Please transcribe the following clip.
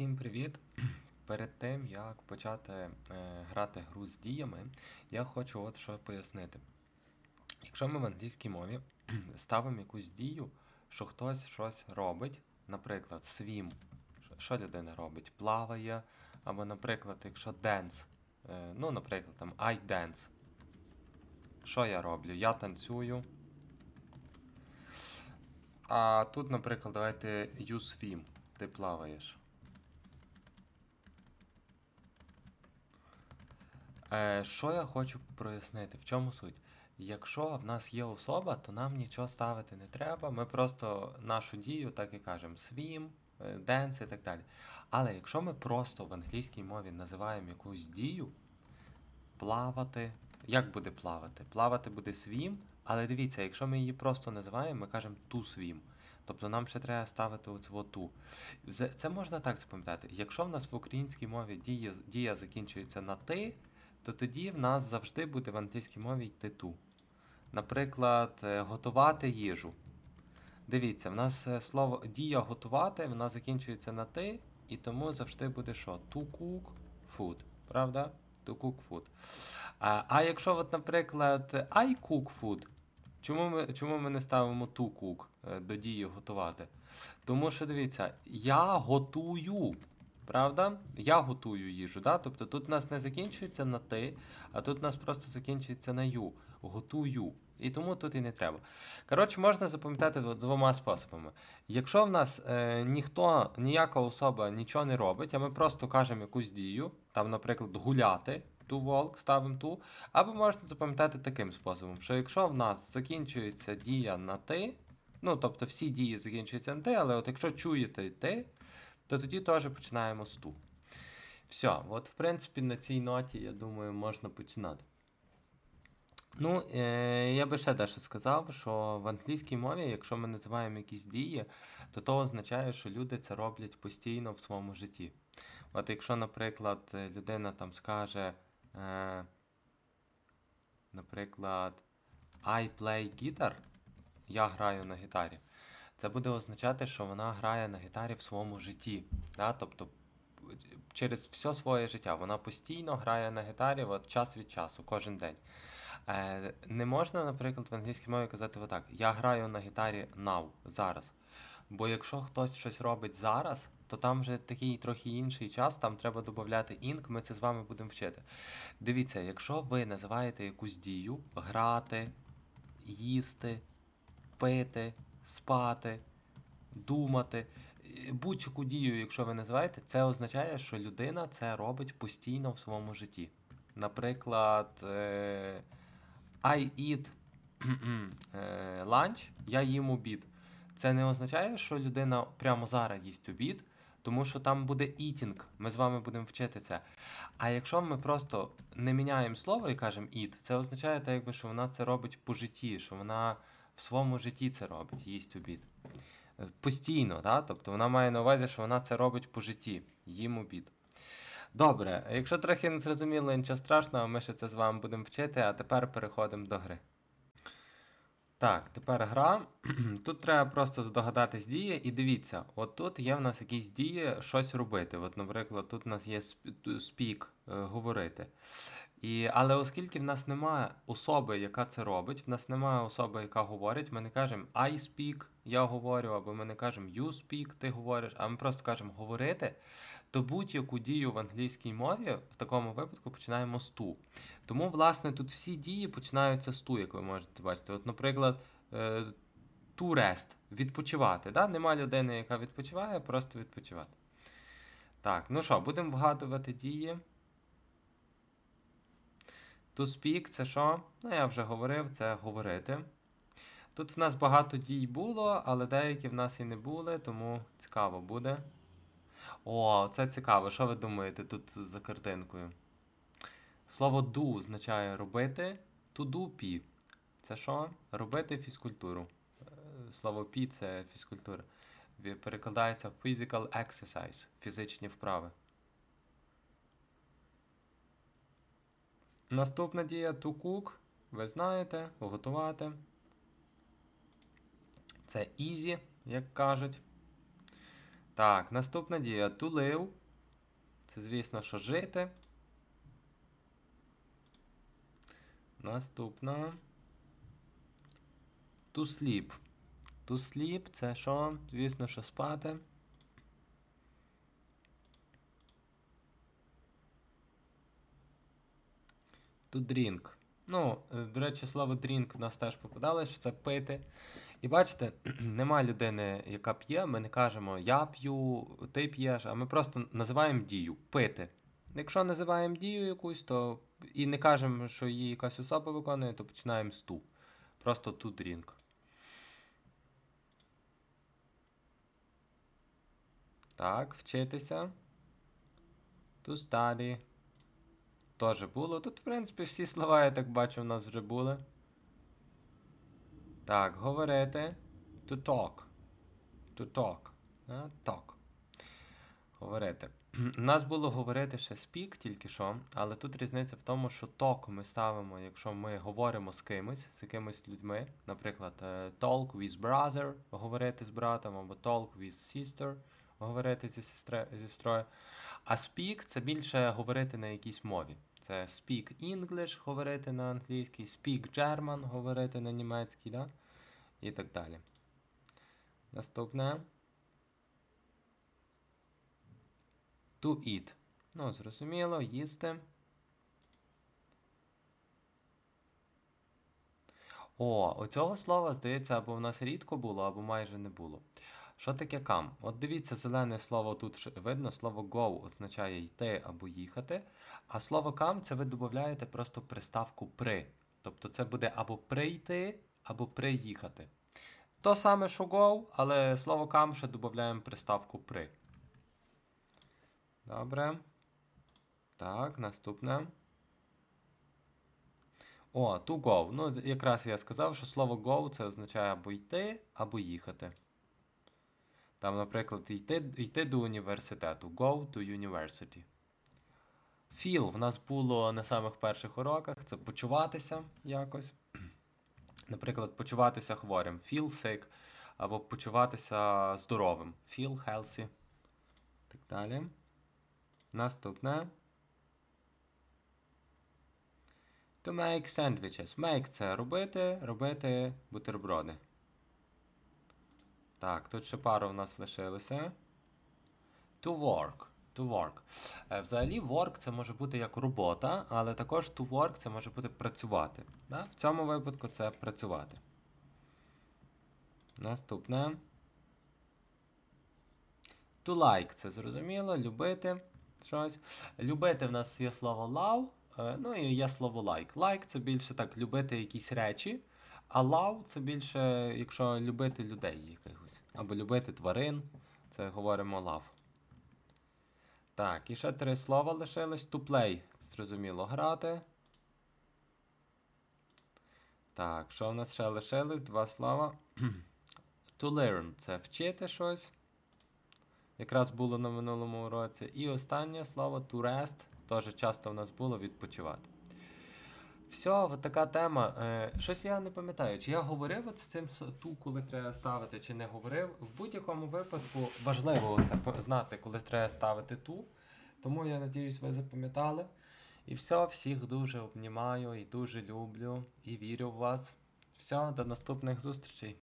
Всім привіт! Перед тим як почати е, грати гру з діями, я хочу от що пояснити. Якщо ми в англійській мові ставимо якусь дію, що хтось щось робить, наприклад, swim, що- людина робить? Плаває, або, наприклад, якщо dance, е, ну, наприклад, там I dance. Що я роблю? Я танцюю. А тут, наприклад, давайте you swim. Ти плаваєш. Що я хочу прояснити? В чому суть? Якщо в нас є особа, то нам нічого ставити не треба. Ми просто нашу дію, так і кажемо, е, dance і так далі. Але якщо ми просто в англійській мові називаємо якусь дію, плавати. Як буде плавати? Плавати буде swim, але дивіться, якщо ми її просто називаємо, ми кажемо to swim. Тобто нам ще треба ставити оцю ту. Це можна так запам'ятати. Якщо в нас в українській мові дія, дія закінчується на ти, то тоді в нас завжди буде в англійській мові йти ту. Наприклад, е, готувати їжу. Дивіться, в нас е, слово дія готувати, вона закінчується на ти, і тому завжди буде що? To cook food. Правда? To cook food. А, а якщо, от, наприклад, I cook food, чому ми, чому ми не ставимо to cook е, до дії готувати? Тому що дивіться, я готую. Правда? Я готую їжу. Да? Тобто тут у нас не закінчується на ти, а тут у нас просто закінчується на ю. Готую. І тому тут і не треба. Коротше, можна запам'ятати двома способами. Якщо в нас е, ніхто, ніяка особа нічого не робить, а ми просто кажемо якусь дію, там, наприклад, гуляти, ту волк, ставимо ту, або можете запам'ятати таким способом, що якщо в нас закінчується дія на ти, ну тобто всі дії закінчуються на ти, але от якщо чуєте ти, то тоді теж починаємо з ту. Все, от в принципі на цій ноті, я думаю, можна починати. Ну, е, я би ще дещо сказав, що в англійській мові, якщо ми називаємо якісь дії, то то означає, що люди це роблять постійно в своєму житті. От якщо, наприклад, людина там скаже, е, наприклад, I play guitar, я граю на гітарі, це буде означати, що вона грає на гітарі в своєму житті. Да? Тобто через все своє життя вона постійно грає на гітарі от, час від часу, кожен день. Е, не можна, наприклад, в англійській мові казати отак: Я граю на гітарі now, зараз. Бо якщо хтось щось робить зараз, то там вже такий трохи інший час, там треба додати інк, ми це з вами будемо вчити. Дивіться, якщо ви називаєте якусь дію грати, їсти, пити, спати, думати, будь-яку дію, якщо ви називаєте, це означає, що людина це робить постійно в своєму житті. Наприклад, е, I eat е, lunch, я їм обід. Це не означає, що людина прямо зараз їсть обід, тому що там буде eating, ми з вами будемо вчити це. А якщо ми просто не міняємо слово і кажемо eat, це означає, так, якби, що вона це робить по житті, що вона в своєму житті це робить, їсть обід. Постійно, да? тобто вона має на увазі, що вона це робить по житті, їм обід. Добре, якщо трохи не зрозуміло, нічого страшного, ми ще це з вами будемо вчити, а тепер переходимо до гри. Так, тепер гра. Тут треба просто здогадатись дії, і дивіться, от тут є в нас якісь дії щось робити. От, наприклад, тут у нас є speak, е, говорити. І, але оскільки в нас немає особи, яка це робить, в нас немає особи, яка говорить, ми не кажемо I speak, я говорю, або ми не кажемо you speak, ти говориш, а ми просто кажемо говорити, то будь-яку дію в англійській мові в такому випадку починаємо з ту. Тому, власне, тут всі дії починаються з ту, як ви можете бачити. От, наприклад, е, to rest, відпочивати. Да? Нема людини, яка відпочиває, просто відпочивати. Так, ну що, будемо вгадувати дії. To speak це що? Ну, я вже говорив, це говорити. Тут в нас багато дій було, але деякі в нас і не були, тому цікаво буде. О, це цікаво. Що ви думаєте тут за картинкою? Слово do означає робити. To do P. Це що? Робити фізкультуру. Е, Слово P це фізкультура. Перекладається physical exercise, фізичні вправи. Наступна дія to cook. Ви знаєте, готувати. Це easy, як кажуть. Так, наступна дія. To live. Це, звісно, що жити. Наступна. To sleep. To sleep це що? Звісно, що спати. To drink. Ну, е, до речі, слово drink в нас теж попадало, що це пити. І бачите, нема людини, яка п'є, ми не кажемо я п'ю, ти п'єш, а ми просто називаємо дію пити. Якщо називаємо дію якусь, то і не кажемо, що її якась особа виконує, то починаємо з ту. Просто to drink. Так, вчитися. To study. Тоже було. Тут, в принципі, всі слова, я так бачу, у нас вже були. Так, говорити. To talk. To talk. А, Talk. Говорити. У нас було говорити ще speak тільки що, але тут різниця в тому, що talk ми ставимо, якщо ми говоримо з кимось, з якимось людьми. Наприклад, е, talk with brother, говорити з братом, або talk with sister, говорити зі сестрою. А speak це більше говорити на якійсь мові. Це speak English, говорити на англійській, speak German, говорити на німецькій, да? і так далі. Наступне. To eat. Ну, зрозуміло, їсти. О, оцього слова, здається, або в нас рідко було, або майже не було. Що таке come? От дивіться, зелене слово тут видно, слово go означає йти або їхати. А слово come це ви додаєте просто приставку при. Тобто це буде або прийти, або приїхати. То саме, що go, але слово come ще додаємо приставку при. Добре. Так, наступне. О, to go. Ну, якраз я сказав, що слово go це означає або йти, або їхати. Там, наприклад, йти, йти до університету. Go to university. Feel в нас було на самих перших уроках. Це почуватися якось. Наприклад, почуватися хворим. Feel sick. Або почуватися здоровим. Feel healthy. Так далі. Наступне. To make sandwiches. Make це робити, робити бутерброди. Так, тут ще пару в нас лишилося. To work. To work. Е, Взагалі, work це може бути як робота, але також to work це може бути працювати. Да? В цьому випадку це працювати. Наступне. To like це зрозуміло, любити щось. Любити в нас є слово love, е, ну і є слово like. Like це більше так любити якісь речі, а love це більше, якщо любити людей якихось. Або любити тварин, це говоримо love. Так, і ще три слова лишилось. To play, зрозуміло, грати. Так, що в нас ще лишилось? Два слова. To learn це вчити щось. Якраз було на минулому уроці. І останнє слово to rest, теж часто в нас було відпочивати. Все, от така тема. Е, щось я не пам'ятаю, чи я говорив от з цим ту, коли треба ставити, чи не говорив. В будь-якому випадку важливо це знати, коли треба ставити ту. Тому я надіюсь, ви запам'ятали. І все, всіх дуже обнімаю і дуже люблю і вірю в вас. Все, до наступних зустрічей.